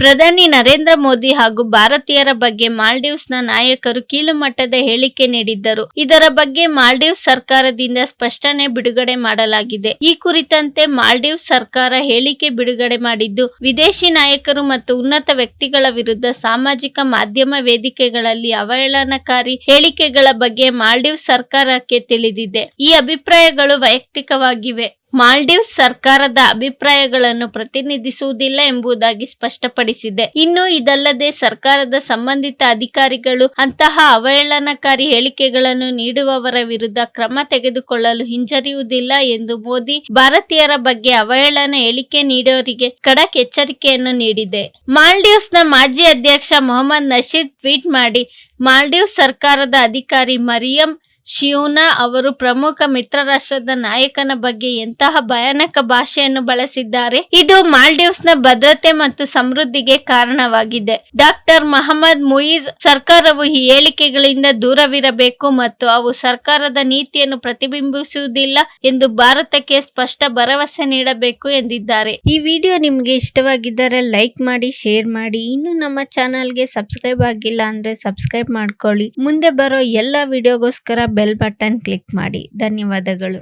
ಪ್ರಧಾನಿ ನರೇಂದ್ರ ಮೋದಿ ಹಾಗೂ ಭಾರತೀಯರ ಬಗ್ಗೆ ಮಾಲ್ಡೀವ್ಸ್ನ ನಾಯಕರು ಕೀಳುಮಟ್ಟದ ಹೇಳಿಕೆ ನೀಡಿದ್ದರು. ಇದರ ಬಗ್ಗೆ ಮಾಲ್ಡೀವ್ಸ್ ಸರ್ಕಾರದಿಂದ ಸ್ಪಷ್ಟನೆ ಬಿಡುಗಡೆ ಮಾಡಲಾಗಿದೆ. ಈ ಕುರಿತಂತೆ ಮಾಲ್ಡೀವ್ಸ್ ಸರ್ಕಾರ ಹೇಳಿಕೆ ಬಿಡುಗಡೆ ಮಾಡಿದ್ದು, ವಿದೇಶಿ ನಾಯಕರು ಮತ್ತು ಉನ್ನತ ವ್ಯಕ್ತಿಗಳ ವಿರುದ್ಧ ಸಾಮಾಜಿಕ ಮಾಧ್ಯಮ ವೇದಿಕೆಗಳಲ್ಲಿ ಅವಹೇಳನಕಾರಿ ಹೇಳಿಕೆಗಳ ಬಗ್ಗೆ ಮಾಲ್ಡೀವ್ಸ್ ಸರ್ಕಾರಕ್ಕೆ ತಿಳಿದಿದೆ. ಈ ಅಭಿಪ್ರಾಯಗಳು ವೈಯಕ್ತಿಕವಾಗಿವೆ. ಮಾಲ್ಡೀವ್ಸ್ ಸರ್ಕಾರದ ಅಭಿಪ್ರಾಯಗಳನ್ನು ಪ್ರತಿನಿಧಿಸುವುದಿಲ್ಲ ಎಂಬುದಾಗಿ ಸ್ಪಷ್ಟಪಡಿಸಿದೆ. ಇನ್ನು ಇದಲ್ಲದೆ ಸರ್ಕಾರದ ಸಂಬಂಧಿತ ಅಧಿಕಾರಿಗಳು ಅಂತಹ ಅವಹೇಳನಕಾರಿ ಹೇಳಿಕೆಗಳನ್ನು ನೀಡುವವರ ವಿರುದ್ಧ ಕ್ರಮ ತೆಗೆದುಕೊಳ್ಳಲು ಹಿಂಜರಿಯುವುದಿಲ್ಲ ಎಂದು ಮೋದಿ ಭಾರತೀಯರ ಬಗ್ಗೆ ಅವಹೇಳನ ಹೇಳಿಕೆ ನೀಡುವವರಿಗೆ ಖಡಕ್ ಎಚ್ಚರಿಕೆಯನ್ನು ನೀಡಿದೆ. ಮಾಲ್ಡೀವ್ಸ್ನ ಮಾಜಿ ಅಧ್ಯಕ್ಷ ಮೊಹಮ್ಮದ್ ನಶೀದ್ ಟ್ವೀಟ್ ಮಾಡಿ, ಮಾಲ್ಡೀವ್ಸ್ ಸರ್ಕಾರದ ಅಧಿಕಾರಿ ಮರಿಯಂ ಶಿಯೋನಾ ಅವರು ಪ್ರಮುಖ ಮಿತ್ರ ರಾಷ್ಟ್ರದ ನಾಯಕನ ಬಗ್ಗೆ ಎಂತಹ ಭಯಾನಕ ಭಾಷೆಯನ್ನು ಬಳಸಿದ್ದಾರೆ? ಇದು ಮಾಲ್ಡೀವ್ಸ್ನ ಭದ್ರತೆ ಮತ್ತು ಸಮೃದ್ಧಿಗೆ ಕಾರಣವಾಗಿದೆ. ಡಾಕ್ಟರ್ ಮಹಮ್ಮದ್ ಮುಯಿಜ್ ಸರ್ಕಾರವು ಈ ಹೇಳಿಕೆಗಳಿಂದ ದೂರವಿರಬೇಕು ಮತ್ತು ಅವು ಸರ್ಕಾರದ ನೀತಿಯನ್ನು ಪ್ರತಿಬಿಂಬಿಸುವುದಿಲ್ಲ ಎಂದು ಭಾರತಕ್ಕೆ ಸ್ಪಷ್ಟ ಭರವಸೆ ನೀಡಬೇಕು ಎಂದಿದ್ದಾರೆ. ಈ ವಿಡಿಯೋ ನಿಮಗೆ ಇಷ್ಟವಾಗಿದ್ದರೆ ಲೈಕ್ ಮಾಡಿ, ಶೇರ್ ಮಾಡಿ. ಇನ್ನು ನಮ್ಮ ಚಾನಲ್ಗೆ ಸಬ್ಸ್ಕ್ರೈಬ್ ಆಗಿಲ್ಲ ಅಂದ್ರೆ ಸಬ್ಸ್ಕ್ರೈಬ್ ಮಾಡ್ಕೊಳ್ಳಿ. ಮುಂದೆ ಬರೋ ಎಲ್ಲ ವಿಡಿಯೋಗೋಸ್ಕರ ಬೆಲ್ ಬಟನ್ ಕ್ಲಿಕ್ ಮಾಡಿ. ಧನ್ಯವಾದಗಳು.